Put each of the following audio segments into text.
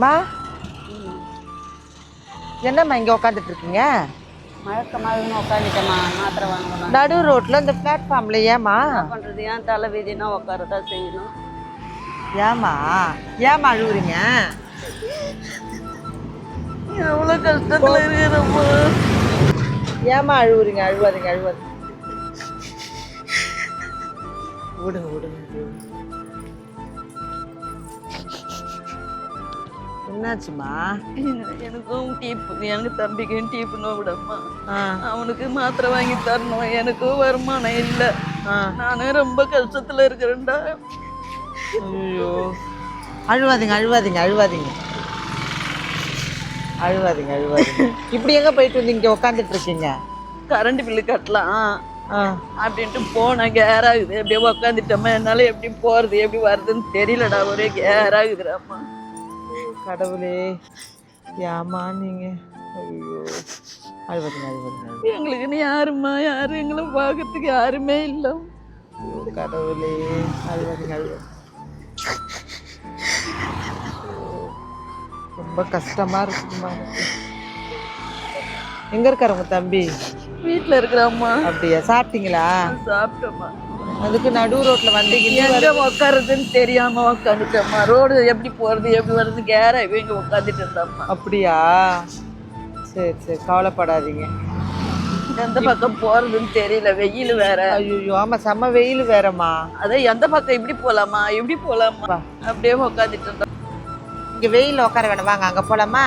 அம்மா என்னம்மா இங்கே உட்காந்துட்டு இருக்கீங்க மழக்கமாக உட்காந்துட்டேம்மா மாத்திரை வாங்கணும் நடு ரோட்ல இந்த பிளாட்ஃபார்ம்ல ஏமா என்ன பண்ணுறது ஏன் தலை வீதினா உட்காரதான் செய்யணும்? ஏமா ஏமா அழுவுறீங்க? எவ்வளோ கஷ்டத்தில் இருக்கிறப்போ ஏமா அழுவுறீங்க? அழுவாதீங்க அழுவாதீங்க. விடுங்க விடுங்க. என்னாச்சுமா? எனக்கும் டீப்பு எனக்கு தம்பிக்கும் டீப்பு நோவிடம்மா ஆ. அவனுக்கு மாத்திரை வாங்கி தரணும். எனக்கும் வருமானம் இல்லை. நானும் ரொம்ப கஷ்டத்தில் இருக்கிறேன்டா. ஐயோ. அழுவாதீங்க அழுவாதீங்க அழுவாதீங்க. அழுவாதீங்க அழுவாதீங்க. இப்படி எங்க போயிட்டு வந்து இங்க உட்காந்துட்டு இருக்கீங்க? கரண்ட் பில்லு கட்டலாம். அப்படின்ட்டு போனேன் கேர் ஆகுது. அப்படியே உக்காந்துட்டோமா? என்னால எப்படி போறது எப்படி வருதுன்னு தெரியலடா. ஒரே கேர் ஆகுதுடாம்மா கடவுளே. ஏமா நீங்க? ஐயோ. அழுவாதீங்க அழுவாதீங்க. எங்களுக்குன்னு யாரும்மா? யாரும் எங்களை பார்க்கறதுக்கு யாருமே இல்லை. ஐயோ, கடவுளே. அழுவாதீங்க அழுவாதீங்க ரொம்ப கஷ்டமா இருக்குமா. எங்க இருக்காரு உங்க தம்பி? வீட்டில் இருக்கிறாம்மா. அப்படியா? சாப்பிட்டீங்களா? சாப்பிட்டோம்மா. அதுக்கு நடு ரோட்ல வந்தீங்க எங்க உட்காருதுன்னு தெரியாம உட்காந்துட்டோம்மா ரோடு எப்படி போறது எப்படி வருது கேர இவங்க உட்காந்துட்டு இருந்தாம்மா. அப்படியா? சரி சரி. கவலைப்படாதீங்க. எந்த பக்கம் போறதுன்னு தெரியல. வெயில் வேற. ஐயோ ஆமா செம்ம வெயில் வேறம்மா. அதான் எந்த பக்கம் இப்படி போலாமா? எப்படி போலாமா. அப்படியே உட்காந்துட்டு இருந்தோம் இங்க வெயில்ல உட்கார வேணாம். வாங்க அங்க போலாமா?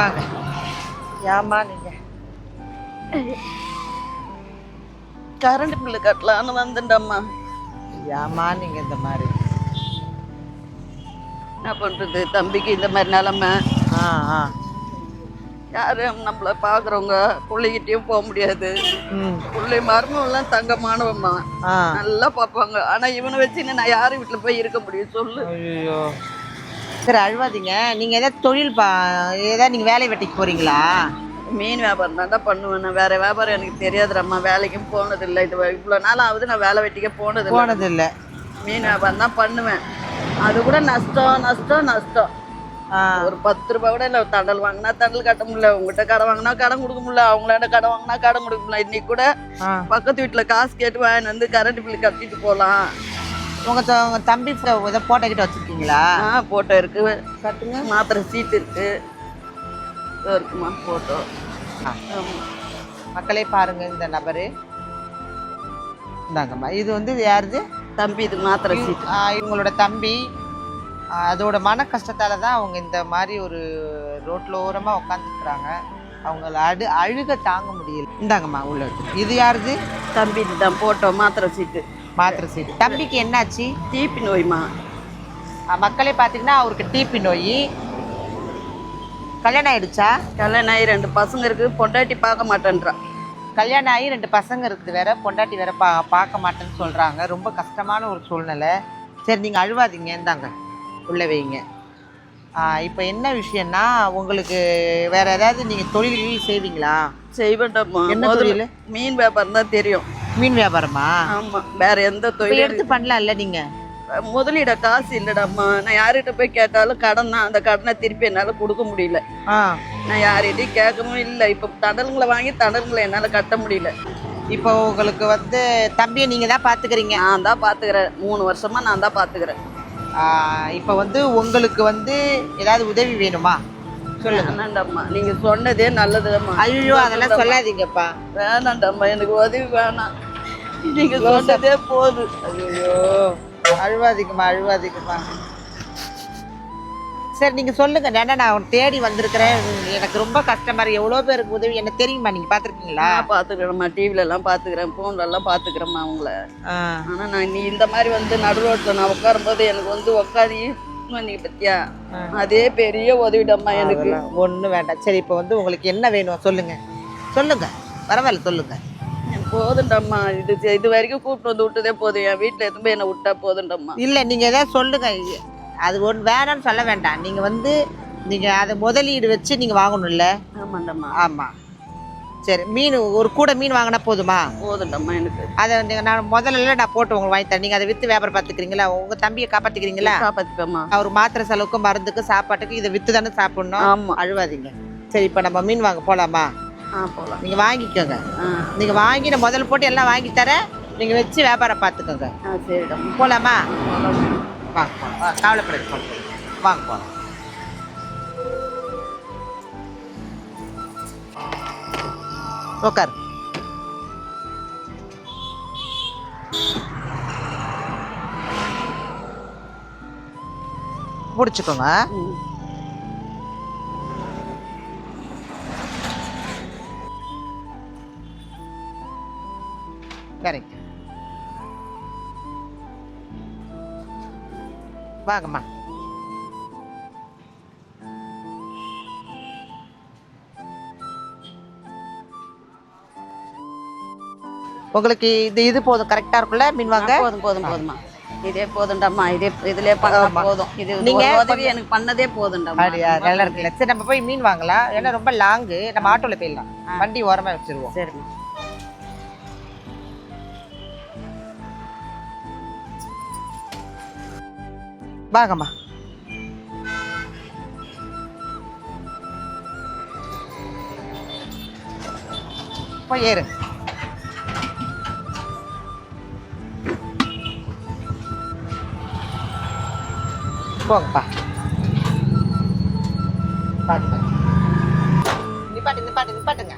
வாங்க. ஏமா நீங்க? கரண்ட் பில்லு கட்டலான்னு வந்துட்டோம்மா ஏமா நீங்க இந்த மாதிரி. என்ன பண்றது தம்பிக்கு இந்த மாதிரி நிலமை. ஆ ஆ. யாரும் நம்மள பாக்குறவங்க பிள்ளைகிட்டயும் போக முடியாது. பிள்ளை மருமெல்லாம் தங்கமானவம்மா. நல்லா பார்ப்பாங்க. ஆனா இவனை வச்சுன்னு நான் யார் வீட்டுல போய் இருக்க முடியும்? சொல்லு. ஐயோ. சரி அழுவாதீங்க. நீங்க ஏதாவது தொழில் பா ஏதாவது நீங்க வேலை வெட்டிக்கு போறீங்களா? மீன் வியாபாரம் தான் பண்ணுவேன் நான். வேற வியாபாரம் எனக்கு தெரியாதுடம்மா வேலைக்கும் போனதில்லை. இது இவ்வளோ நாள் ஆகுது நான் வேலை வெட்டிக்க போனதில்லை. போனது இல்ல மீன் வியாபாரம் தான் பண்ணுவேன். அது கூட நஷ்டம் நஷ்டம் நஷ்டம். ஒரு பத்து ரூபாய் கூட இல்லை. தண்டல் வாங்கினா தண்டல் கட்ட முடியல. உங்ககிட்ட கடன் வாங்கினா கடன் கொடுக்க முடியல. அவங்களாண்ட கடன் வாங்கினா கடன் கொடுக்க முடியல. இன்னைக்கு கூட பக்கத்து வீட்டில் காசு கேட்டு வாங்கிட்டு வந்து கரண்ட் பில் கட்டிட்டு போகலாம் உங்க உங்க தம்பி போட்டோ கிட்ட வச்சிருக்கீங்களா? ஆ போட்டோ இருக்கு. கட்டுங்க. மாத்திரை சீட் இருக்கு. இதோ இருக்குமா போட்டோ ஆ. மக்களே பாருங்க இந்த நபரு. இந்தாங்கம்மா. இது வந்து யாருது? தம்பி இது மாத்திரை சீட் ஆ, இவங்களோட தம்பி. அதோட மன கஷ்டத்தால தான் அவங்க இந்த மாதிரி ஒரு ரோட்ல ஓரமா உட்காந்துருக்குறாங்க அவங்கள அழு அழுக தாங்க முடியல. இந்தாங்கம்மா உள்ள. இது யாருது? தம்பி இதுதான் போட்டோ மாத்திரை சீட்டு. மாத்திரை சீட்டு. தம்பிக்கு என்னாச்சு? டிபி நோய்மா. மக்களே பார்த்தீங்கன்னா அவருக்கு டிபி நோய். கல்யாணம் ஆயிடுச்சா? கல்யாணம் ஆகி ரெண்டு பசங்க இருக்கு. பொண்டாட்டி பார்க்க மாட்டேன்றா. கல்யாணம் ஆகி ரெண்டு பசங்க இருக்குது வேற. பொண்டாட்டி வேற பா பார்க்க மாட்டேன்னு சொல்றாங்க. ரொம்ப கஷ்டமான ஒரு சூழ்நிலை. சரி நீங்க அழுவாதீங்க. இந்தாங்க. உள்ள வைங்க. இப்போ என்ன விஷயம்னா உங்களுக்கு வேற ஏதாவது நீங்க தொழில் கிழில் செய்வீங்களா? செய்வேன்டாம்மா. என்ன தொழில்? மீன் வியாபாரம் தான் தெரியும். மீன் வியாபாரமா? ஆமா. வேற எந்த தொழில் எடுத்து பண்ணலாம்ல நீங்க. முதலீட காசு இல்லடாம்மா. நான் யார்கிட்ட போய் கேட்டாலும் கடன் தான். அந்த கடனை திருப்பி என்னால கொடுக்க முடியல. நான் யார்கிட்டயும் கேட்கவும் இல்லை. இப்போ தடல்களை வாங்கி தடல்களை என்னால கட்ட முடியல. இப்போ உங்களுக்கு வந்து தம்பியை நீங்க தான் பாத்துக்கிறீங்க. நான் தான் பாத்துக்கிறேன். மூணு வருஷமா நான் தான் பாத்துக்கிறேன். இப்போ வந்து உங்களுக்கு வந்து ஏதாவது உதவி வேணுமா? வேணாண்டம்மா. நீங்க சொன்னதே நல்லதும்மா ஐயோ அதெல்லாம் சொல்லாதீங்கப்பா. வேணாண்டம்மா. எனக்கு உதவி வேணாம். நீங்க சொன்னதே போதும். ஐயோ அழுவாதீங்கம்மா அழுவாதீங்கம்மா. சரி நீங்க சொல்லுங்க. ஏன்னா நான் தேடி வந்திருக்கிறேன். எனக்கு ரொம்ப கஷ்டமா இருக்கு. எவ்வளோ பேருக்கு உதவி? என்ன தெரியுமா நீங்க பாத்திருக்கீங்களா நான் பாத்துக்கிறேன்மா டிவில எல்லாம் பாத்துக்கிறேன் போன்ல எல்லாம் பாத்துக்கிறேம்மா அவங்கள. ஆனா நான் நீ இந்த மாதிரி வந்து நடு நான் உட்காரும்போது எனக்கு வந்து உட்காதி நீ பத்தியா? அதே பெரிய உதவிடம்மா எனக்கு. ஒன்றும் வேண்டாம். சரி இப்போ வந்து உங்களுக்கு என்ன வேணும் சொல்லுங்க. சொல்லுங்க. பரவாயில்ல சொல்லுங்க. எனக்கு போதுண்டம்மா. இது இது வரைக்கும் கூப்பிட்டு வந்து விட்டதே போதும். என் வீட்டுல எதுவும் என்னை விட்டா போதுண்டம்மா. இல்லை நீங்க ஏதாவது சொல்லுங்க. அது ஒன்று வேணாம்னு சொல்ல வேண்டாம். நீங்க வந்து நீங்க அதை முதலீடு வச்சு நீங்க வாங்கணும்ல? ஆமாண்டம்மா. ஆமா. சரி மீன் ஒரு கூட மீன் வாங்கினா போதுமா? போதுண்டம்மா எனக்கு. அதை வந்து நான் முதல்ல நான் போட்டு உங்களுக்கு வாங்கி தரேன். நீங்கள் அதை விற்று வியாபாரம் பார்த்துக்கிறீங்களா? உங்கள் தம்பியை காப்பாற்றிக்கிறீங்களா காப்பாத்திப்பேம்மா. அவர் மாத்திரை செலவுக்கும் மருந்துக்கு சாப்பாட்டுக்கு இதை விற்று தானே சாப்பிடணும்? ஆமா. அழுவாதீங்க. சரி இப்போ நம்ம மீன் வாங்க போகலாமா ஆ போலாம். நீங்கள் வாங்கிக்கோங்க. நீங்கள் வாங்கி நான் முதல்ல போட்டு எல்லாம் வாங்கி தரேன் நீங்கள் வச்சு வியாபாரம் பார்த்துக்கோங்க. ஆ சரிடம்மா போகலாமா வாங்க போலாம். வா, கவலைப்படாது போலாம். வாங்க போகலாம் உட்காரு பிடிச்சிக்கோங்க கரெக்ட். வாங்கம்மா. உங்களுக்கு இது இது போதும். கரெக்டா இருக்குல்ல மீன் வாங்க. போதும் போதும் போதுமா இதே போதுண்டம்மா இதே இதுலயே பண்ணா. போதும். இது நீங்க உதவி எனக்கு பண்ணதே போதுண்டம்மா அப்படியா? நல்லா இருக்குல்ல. சரி நம்ம போய் மீன் வாங்கலாம். ஏன்னா ரொம்ப லாங்கு. நம்ம ஆட்டோல போயிடலாம். வண்டி ஓரமா வச்சிருவோம். சரிம்மா. வாங்கம்மா. போய் ஏறு. போங்கப்பா. பாட்டு பாட்டு நிப்பாட்டு நிப்பாட்டு நிப்பாட்டுங்க.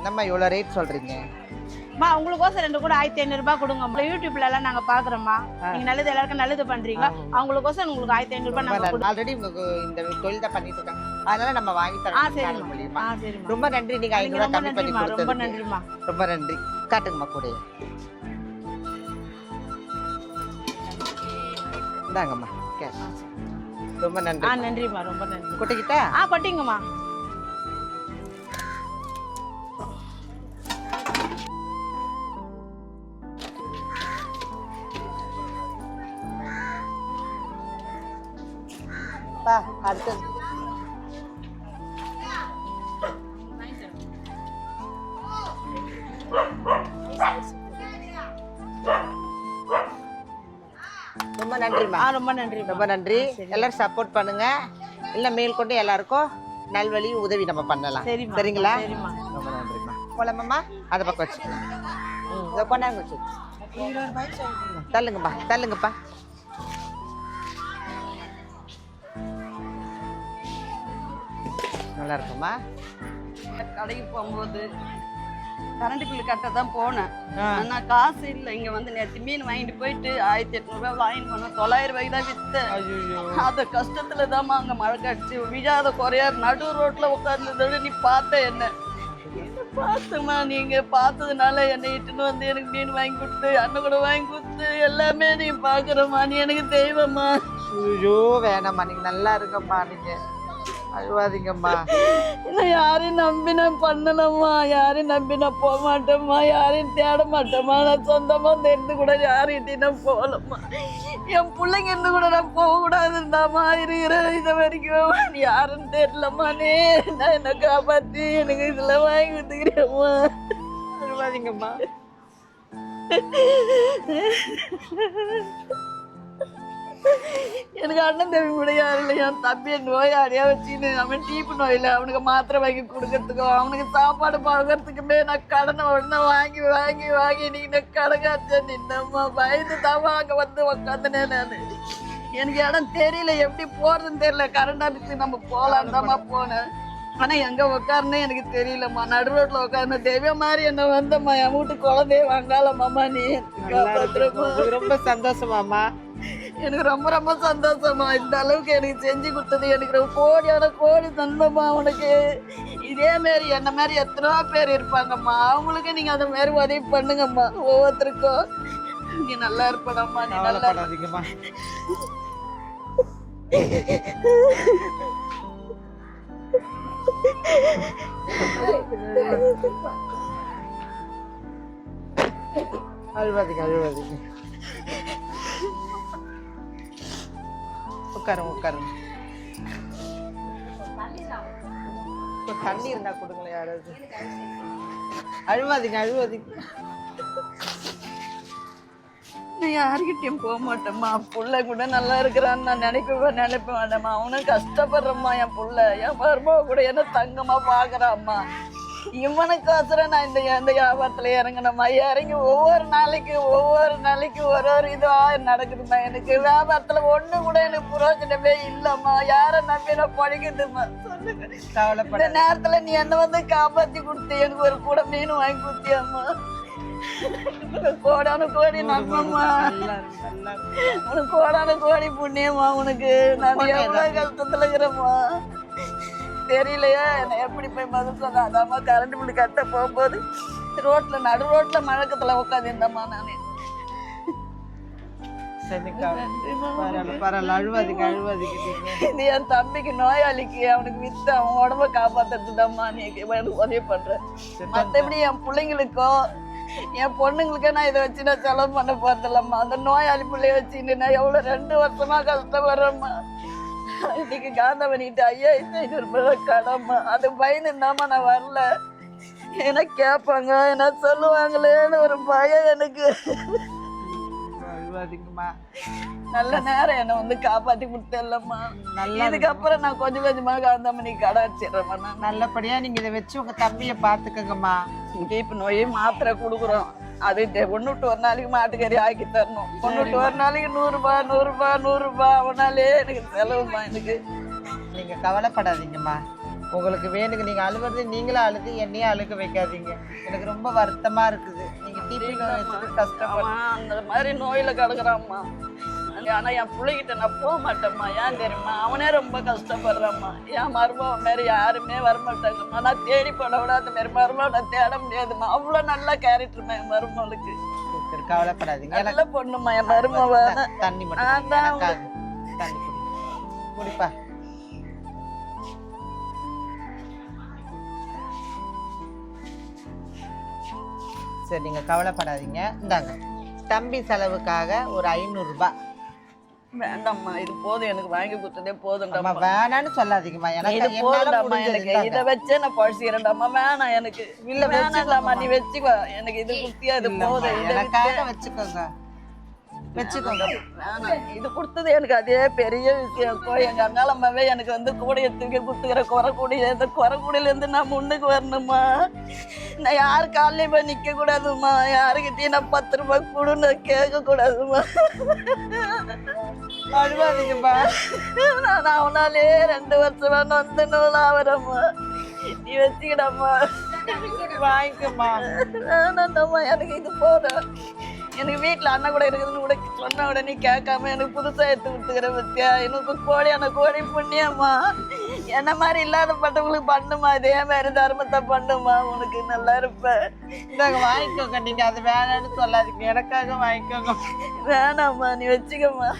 என்னம்மா இவ்வளோ ரேட் சொல்றீங்க? அம்மா உங்களுக்கோசம் ரெண்டு கூட ஆயிரத்தி ஐநூறு ரூபாய் கொடுங்க யூடியூப்ல எல்லாம் நாங்க பாக்குறோம்மா. நீங்க நல்லது எல்லாருக்கும் நல்லது பண்றீங்க. அவங்களுக்கோசம் உங்களுக்கு ஆயிரத்தி ஐநூறு ரூபாய் நாங்க கொடுப்போம் ஆல்ரெடி உங்களுக்கு இந்த தொழில் தான் பண்ணிட்டு இருக்காங்க அதனால நம்ம வாங்கி ஆ தரோம் ஆ சரிம்மா. ரொம்ப நன்றி. நீங்க ஐநூறு நீங்க ரூபாய் ரொம்ப கம்மி பண்ணி ரொம்ப நன்றிம்மா. ரொம்ப நன்றி. காட்டுங்கம்மா கூட இந்தாங்கம்மா கேஷ் ரொம்ப ஆ நன்றி நன்றிம்மா. ரொம்ப நன்றி. கொட்டிக்கிட்டா? ஆ கொட்டிங்கம்மா பா அடுத்தது. ரொம்ப நன்றிம்மா. ரொம்ப நன்றி ரொம்ப நன்றி. எல்லாரும் சப்போர்ட் பண்ணுங்க. இல்ல மேல் கொண்டு எல்லாருக்கும் நல்வழி உதவி நம்ம பண்ணலாம். சரிங்களா? ரொம்ப நன்றிம்மா. போலாமாம்மா? அதை பக்கம் வச்சுக்கலாம். ம். இதை கொண்டாங்க வச்சு தள்ளுங்கப்பா தள்ளுங்கப்பா. நல்லா இருக்குமா? கடைக்கு போகும்போது கரண்ட் பில்லு கட்ட தான் போனேன். ஆ. ஆனா காசு இல்லை. இங்க வந்து நேற்று மீன் வாங்கிட்டு போயிட்டு ஆயிரத்தி எட்நூறுபா வாங்கிட்டு போனோம் தொள்ளாயிரம் ரூபாய்க்கு தான் வித்தேன். ஐயோ அந்த கஷ்டத்துல தாம்மா அங்க மழை கடிச்சு விழாத குறையா நடு ரோட்ல உட்கார்ந்ததோட நீ பார்த்த என்ன? பார்த்தம்மா நீங்க? பார்த்ததுனால என்னை இட்டுன்னு வந்து எனக்கு மீன் வாங்கி கொடுத்து அண்ணன் கூட வாங்கி கொடுத்து எல்லாமே நீ பாக்குறம்மா நீ எனக்கு தெய்வம்மா. ஐயோ வேணாம்மா. நீங்க நல்லா இருங்கம்மா. நீங்க அழுவாதீங்கம்மா. நான் யாரையும் நம்பி நான் பண்ணலம்மா யாரையும் நம்பி நான் போக மாட்டேம்மா யாரையும் தேட மாட்டேம்மா நான் சொந்தமா இருந்து கூட யாரையும் நான் போகலம்மா. என் பிள்ளைங்க இருந்து கூட நான் போக இருக்கிற இருக்கிறேன் இது வரைக்கும் யாருன்னு தெரியலம்மா. நீ நான் என்ன காப்பாத்தி எனக்கு இதுல வாங்கி கொடுத்துக்கிறேம்மா அழுவாதீங்கம்மா. எனக்கு அண்ணன் தம்பி கூட யாரும் இல்லை. என் தம்பி நோயாளியா வச்சுன்னு அவன் டீப்பு நோயில். அவனுக்கு மாத்திரை வாங்கி கொடுக்கறதுக்கும் அவனுக்கு சாப்பாடு பழகிறதுக்குமே நான் கடனை உடனே வாங்கி வாங்கி வாங்கி இன்னைக்கு நான் கடங்காச்சேன் நின்னம்மா பயந்து தாமா அங்கே வந்து உக்காந்துனேன் நான். எனக்கு இடம் தெரியல. எப்படி போறதுன்னு தெரியல. கரண்ட் ஆஃபீஸுக்கு நம்ம போகலாம் தாம்மா போனேன். ஆனா எங்க உட்காருன்னு எனக்கு தெரியலம்மா. நடு ரோட்ல உட்கார்ந்து தெய்வம் மாதிரி என்ன வந்தம்மா? என் வீட்டு குழந்தைய வாங்காலம்மா நீ ரொம்ப சந்தோஷமாம்மா. எனக்கு ரொம்ப ரொம்ப சந்தோஷமா. இந்த அளவுக்கு எனக்கு செஞ்சு கொடுத்தது. எனக்கு ரொம்ப கோடியான கோடி சொந்தமா உனக்கு. இதே மாரி என்ன மாதிரி எத்தனையோ பேர் இருப்பாங்கம்மா. அவங்களுக்கு நீங்க அந்த மாதிரி உதவி பண்ணுங்கம்மா. ஒவ்வொருத்தருக்கும். நீ நல்லா இருப்படம்மா நீ நல்லா அழுவாதீங்க அழுவாதீங்க. உட்காருங்க உட்காருங்க. இப்போ தண்ணி இருந்தால் கொடுங்களேன் யாராவது. அழுவாதீங்க அழுவாதீங்க. நான் யாருக்கிட்டையும் போக மாட்டேம்மா. புள்ள கூட நல்லா இருக்கிறான்னு நான் நினைப்பேன். நினைப்ப வேண்டாம்மா அவனும் கஷ்டப்படுறம்மா என் புள்ள. என் மருமக கூட என்ன தங்கமா பாக்குறாம்மா. இவனுக்கோசரம் நான் இந்த இந்த வியாபாரத்துல இறங்கினம்மா இறங்கி ஒவ்வொரு நாளைக்கு ஒவ்வொரு நாளைக்கு ஒரு ஒரு இதுவா நடக்குதும்மா எனக்கு வியாபாரத்துல ஒண்ணு கூட எனக்கு புரோஜனமே இல்லம்மா யாரை நம்பி நான் பழகிட்டுமா இந்த நேரத்துல நீ என்ன வந்து காப்பாத்தி கொடுத்து எனக்கு ஒரு கூட மீன் வாங்கி கொடுத்தியாம்மா கோடான கோடி நன்மம்மா. உனக்கு கோடான கோடி புண்ணியம்மா உனக்கு. நான் எவ்வளவு கஷ்டத்துல இருக்கிறேம்மா தெரியலையா. என்ன எப்படி போய் பதில் சொன்ன அதாம்மா கரண்ட் பில்லு கட்ட போகும்போது ரோட்ல நடு ரோட்ல மழக்கத்துல உட்காந்து இருந்தம்மா நானு இது என் தம்பிக்கு நோயாளிக்கு அவனுக்கு வித்து அவன் உடம்ப காப்பாத்துறதுதாம்மா நீ உதவி பண்ற. மத்தபடி என் பிள்ளைங்களுக்கோ என் பொண்ணுங்களுக்கே நான் இதை வச்சு நான் செலவு பண்ண போறதில்லம்மா. அந்த நோயாளி பிள்ளைய வச்சுட்டு நான் எவ்வளவு ரெண்டு வருஷமா கஷ்டப்படுறேம்மா. இன்னைக்கு காந்தவனிட்டு ஐயாயிரத்தி ஐநூறு ரூபாய் கடம்மா அது பயந்துதாம்மா நான் வரல. என்ன கேட்பாங்க? என்ன சொல்லுவாங்களேன்னு ஒரு பயம் எனக்கு. நல்ல நேரம் என்னை வந்து காப்பாத்தி கொடுத்தல்லம்மா. நல்லா இதுக்கப்புறம் நான் கொஞ்சம் கொஞ்சமா காந்தாமணி கடை வச்சிடுறேம்மா நல்லபடியா நீங்க இதை வச்சு உங்க தம்பியை பாத்துக்கங்கம்மா இப்போ நோய் மாத்திரை கொடுக்குறோம். அது ஒன்றுட்டு ஒரு நாளைக்கு மாட்டுக்கறி ஆக்கி தரணும். ஒன்றுட்டு ஒரு நாளைக்கு நூறுரூபா நூறுரூபா நூறுரூபா அவனாலே எனக்கு செலவுமா எனக்கு. நீங்க கவலைப்படாதீங்கம்மா. உங்களுக்கு வேணுங்க. நீங்க அழுவது நீங்களும் அழுது என்னையும் அழுக வைக்காதீங்க. எனக்கு ரொம்ப வருத்தமா இருக்குது. நீங்க டிபி நோய் அவன் அந்த மாதிரி நோயில கிடக்குறாம்மா ஆனா என் பிள்ளைகிட்ட நான் போக மாட்டேம்மா. ஏன் தெரியுமா? அவனே ரொம்ப கஷ்டப்படுறாம்மா. என் மருமகன் மாரி யாருமே வரமாட்டாங்கம்மா நான் தேடி போன விட அந்த மாதிரி மருமகன் நான் தேட முடியாதும்மா. அவ்வளோ நல்ல கேரக்டர்மா என் மருமகளுக்கு கவலைப்படாதீங்க. நல்ல பொண்ணுமா என் மருமவன் த- தண்ணி குடிப்பா. சரி நீங்க கவலைப்படாதீங்க. இந்தாங்க. தம்பி செலவுக்காக ஒரு ஐநூறு ரூபாய். வேண்டாம்மா இது போதும் எனக்கு வாங்கி கொடுத்ததே போதும்டாம்மா வேணான்னு சொல்லாதீங்கம்மா. எனக்கு இது போதும்டாம்மா எனக்கு. இதை வச்சே நான் பழசிக்கிறேன்டாம்மா வேணாம் எனக்கு இல்ல, வேணாம்டாம்மா. நீ வச்சுக்கோ. எனக்கு இது குத்தியா இது போதும் இதை வச்சுக்கோங்க. வச்சுக்கோங்க. இது கொடுத்தது எனக்கு அதே பெரிய விஷயம். எங்க அங்காளம்மாவே எனக்கு வந்து கூடைய தூக்கி கொடுத்துக்கிற குறை கூடிய இந்த குறை கூடையில இருந்து நான் முன்னுக்கு வரணுமா? நான் யாரு காலையும் போய் நிக்க கூடாதுமா? யாருக்கிட்டையும் நான் பத்து ரூபாய் கொடுன்னு கேட்க கூடாதுமா? அழுவாதீங்கம்மா. நான் அவனாலே ரெண்டு வருஷமா நொந்து நூல் ஆவறம்மா. நீ வச்சுக்கிடம்மா. வாங்கிக்கம்மா. வேணாண்டம்மா எனக்கு இது போதும். எனக்கு வீட்டில் அண்ணன் கூட இருக்குதுன்னு கூட சொன்ன உடனே கேட்காம எனக்கு புதுசாக எடுத்து கொடுத்துக்கிற பத்தியா? எனக்கு கோடியான கோடி புண்ணியம்மா. என்ன மாதிரி இல்லாத பட்டவங்களுக்கு பண்ணுமா? இதே மாதிரி தர்மத்தை பண்ணுமா? உனக்கு நல்லா இருப்ப. இந்தாங்க வாங்கிக்கோங்க. நீங்க அது வேணான்னு சொல்லாதீங்க. எனக்காக வாங்கிக்கோங்க. வேணாம்மா நீ வச்சுக்கம்மா.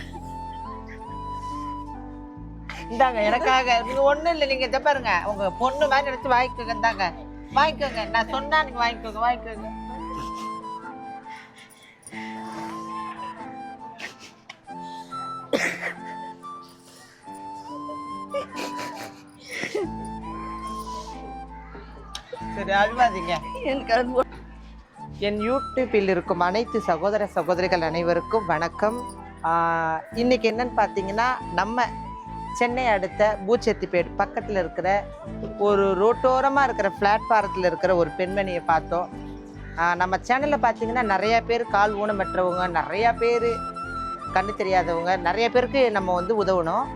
இந்தாங்க எனக்காக. நீங்க ஒண்ணும் இல்லை. நீங்க இதை பாருங்க. உங்க பொண்ணு மாதிரி நினைச்சு வாங்கிக்கோங்க. இந்தாங்க. வாங்கிக்கோங்க. நான் சொன்னா நீங்க வாங்கிக்கோங்க. வாங்கிக்கோங்க. சரி அழுவாதீங்க. எனக்கு என் யூடியூப்பில் இருக்கும் அனைத்து சகோதர சகோதரிகள் அனைவருக்கும் வணக்கம். இன்னைக்கு என்னன்னு பார்த்தீங்கன்னா நம்ம சென்னை அடுத்த பூச்செத்திப்பேட் பக்கத்தில் இருக்கிற ஒரு ரோட்டோரமாக இருக்கிற பிளாட்பாரத்தில் இருக்கிற ஒரு பெண்மணியை பார்த்தோம். நம்ம சேனலில் பார்த்தீங்கன்னா நிறைய பேர் கால் ஊனமற்றவங்க நிறையா பேர் கண்ணு தெரியாதவங்க நிறைய பேருக்கு நம்ம வந்து உதவணும்.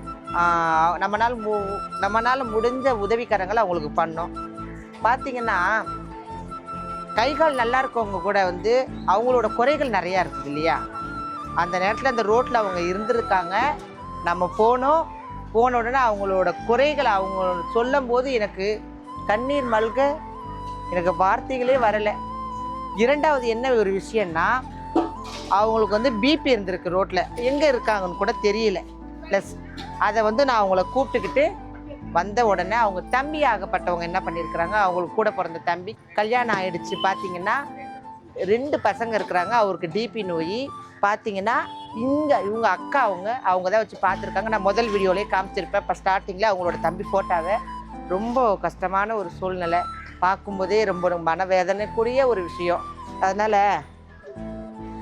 நம்மனால மு நம்மனால முடிஞ்ச உதவிக்கரங்களை அவங்களுக்கு பண்ணோம் பார்த்தீங்கன்னா கை கால் நல்லா இருக்கவங்க கூட வந்து அவங்களோட குறைகள் நிறையா இருக்குது இல்லையா? அந்த நேரத்தில் அந்த ரோட்டில் அவங்க இருந்திருக்காங்க. நம்ம போனோம் போன உடனே அவங்களோட குறைகளை அவங்க சொல்லும் போது எனக்கு கண்ணீர் மல்க எனக்கு வார்த்தைகளே வரலை. இரண்டாவது என்ன ஒரு விஷயம்னா அவங்களுக்கு வந்து பிபி இருந்திருக்கு ரோட்டில் எங்கே இருக்காங்கன்னு கூட தெரியல. ப்ளஸ் அதை வந்து நான் அவங்கள கூப்பிட்டுக்கிட்டு வந்த உடனே அவங்க தம்பி ஆகப்பட்டவங்க என்ன பண்ணியிருக்கிறாங்க? அவங்களுக்கு கூட பிறந்த தம்பி. கல்யாணம் ஆயிடுச்சு. பார்த்தீங்கன்னா ரெண்டு பசங்க இருக்கிறாங்க. அவருக்கு டிபி நோய். பார்த்தீங்கன்னா இங்கே இவங்க அக்கா அவங்க அவங்க தான் வச்சு பார்த்துருக்காங்க நான் முதல் வீடியோலேயே காமிச்சிருப்பேன். இப்போ ஸ்டார்டிங்கில் அவங்களோட தம்பி ஃபோட்டோவை ரொம்ப கஷ்டமான ஒரு சூழ்நிலை. பார்க்கும்போதே ரொம்ப மனவேதனைக்குரிய ஒரு விஷயம். அதனால்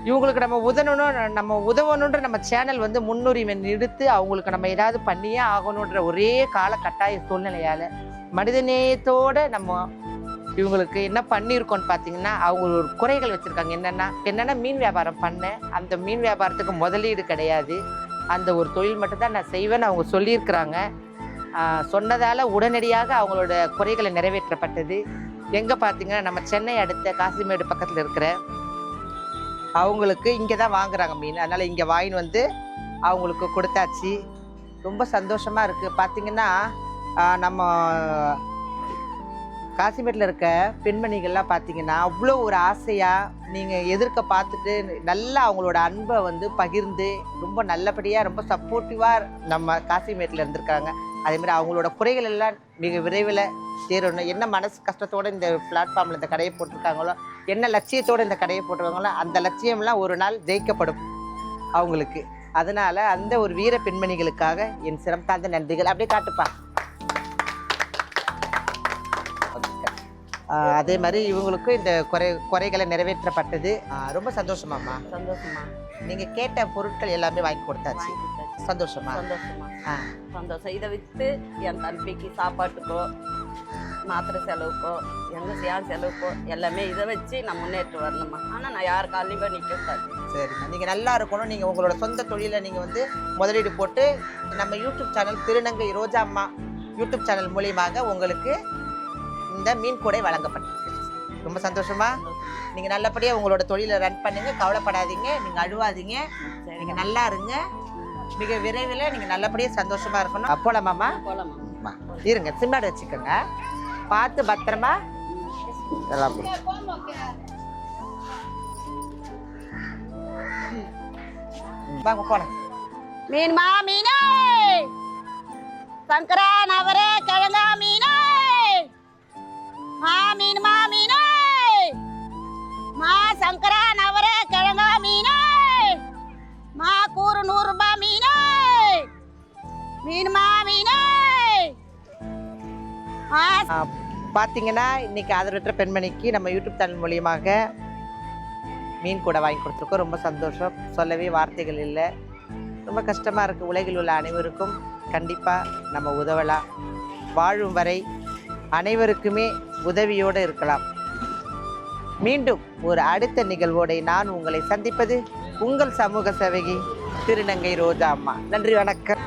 இவங்களுக்கு நம்ம உதவணும் நம்ம உதவணுன்ற நம்ம சேனல் வந்து முன்னுரிமை எடுத்து அவங்களுக்கு நம்ம ஏதாவது பண்ணியே ஆகணுன்ற ஒரே கால கட்டாய சூழ்நிலையால் மனிதநேயத்தோட நம்ம இவங்களுக்கு என்ன பண்ணியிருக்கோன்னு பார்த்தீங்கன்னா அவங்க ஒரு குறைகள் வச்சுருக்காங்க. என்னென்னா என்னென்னா மீன் வியாபாரம் பண்ணேன். அந்த மீன் வியாபாரத்துக்கு முதலீடு கிடையாது. அந்த ஒரு தொழில் மட்டும்தான் நான் செய்வேன்னு அவங்க சொல்லியிருக்கிறாங்க. சொன்னதால் உடனடியாக அவங்களோட குறைகளை நிறைவேற்றப்பட்டது. எங்கே பார்த்தீங்கன்னா நம்ம சென்னை அடுத்த காசிமேடு பக்கத்தில் இருக்கிற அவங்களுக்கு இங்கே தான் வாங்குறாங்க மீன். அதனால் இங்கே வாங்கின்னு வந்து அவங்களுக்கு கொடுத்தாச்சு. ரொம்ப சந்தோஷமாக இருக்குது பார்த்தீங்கன்னா நம்ம காசிமேட்டில் இருக்க பெண்மணிகள்லாம் பார்த்தீங்கன்னா அவ்வளோ ஒரு ஆசையாக நீங்கள் எதிர்க்க பார்த்துட்டு நல்லா அவங்களோட அன்பை வந்து பகிர்ந்து ரொம்ப நல்லபடியாக ரொம்ப சப்போர்ட்டிவாக நம்ம காசிமேட்டில் இருந்திருக்காங்க. அதே மாதிரி அவங்களோட குறைகள் எல்லாம் மிக விரைவில் சேரணும். என்ன மனசு கஷ்டத்தோட இந்த பிளாட்ஃபார்மில் இந்த கடையை போட்டிருக்காங்களோ என்ன லட்சியத்தோட இந்த கடையை போட்டிருக்காங்களோ அந்த லட்சியம்லாம் ஒரு நாள் ஜெயிக்கப்படும் அவங்களுக்கு. அதனால அந்த ஒரு வீர பெண்மணிகளுக்காக என் சிரம் தாழ்ந்த நன்றிகள். அப்படியே காட்டுப்பா. அதே மாதிரி இவங்களுக்கும் இந்த குறை குறைகளை நிறைவேற்றப்பட்டது. ரொம்ப சந்தோஷமாம்மா. சந்தோஷமா நீங்க கேட்ட பொருட்கள் எல்லாமே வாங்கி கொடுத்தாச்சு. சந்தோஷமா? சந்தோஷமா. சந்தோஷம். இதை விற்று என் தம்பிக்கு சாப்பாட்டுக்கோ மாத்திரை செலவுக்கோ எங்கள் சியான் செலவுக்கோ எல்லாமே இதை வச்சு நான் முன்னேற்ற வரணுமா ஆனால் நான் யார் காலையும் போய் நிற்க கூடாது. சரிம்மா. நீங்கள் நல்லா இருக்கணும். நீங்கள் உங்களோட சொந்த தொழிலை நீங்கள் வந்து முதலீடு போட்டு நம்ம யூடியூப் சேனல் திருநங்கை ரோஜா அம்மா யூடியூப் சேனல் மூலியமாக உங்களுக்கு இந்த மீன் கூடை வழங்கப்பட்டிருக்கு. ரொம்ப சந்தோஷமா? நீங்கள் நல்லபடியாக உங்களோட தொழிலை ரன் பண்ணுங்க. கவலைப்படாதீங்க. நீங்கள் அழுவாதீங்க. நீங்கள் நல்லா இருங்க. மிக விரைவில் நீங்கள் நல்லபடியாக சந்தோஷமா இருக்கணும். அப்போலாமாம்மா போகலாமா இருங்க சிம்மாடு வச்சுக்கோங்க. பார்த்து பத்திரமா. எல்லாம் வாங்க போலாம். மீன்மா மீனே! சங்கரா நவரே கிழங்கா மீனே! மா மீன்மா மீனே! மா சங்கரா மீன்மா மீனே பார்த்தீங்கன்னா இன்னைக்கு ஆதரவற்ற பெண்மணிக்கு நம்ம யூடியூப் சேனல் மூலியமாக மீன் கூட வாங்கி கொடுத்துருக்கோம் ரொம்ப சந்தோஷம். சொல்லவே வார்த்தைகள் இல்லை. ரொம்ப கஷ்டமாக இருக்குது உலகில் உள்ள அனைவருக்கும் கண்டிப்பாக நம்ம உதவலாம். வாழும் வரை அனைவருக்குமே உதவியோடு இருக்கலாம். மீண்டும் ஒரு அடுத்த நிகழ்வோடை நான் உங்களை சந்திப்பது உங்கள் சமூக சேவகி திருநங்கை ரோஜா அம்மா. நன்றி வணக்கம்.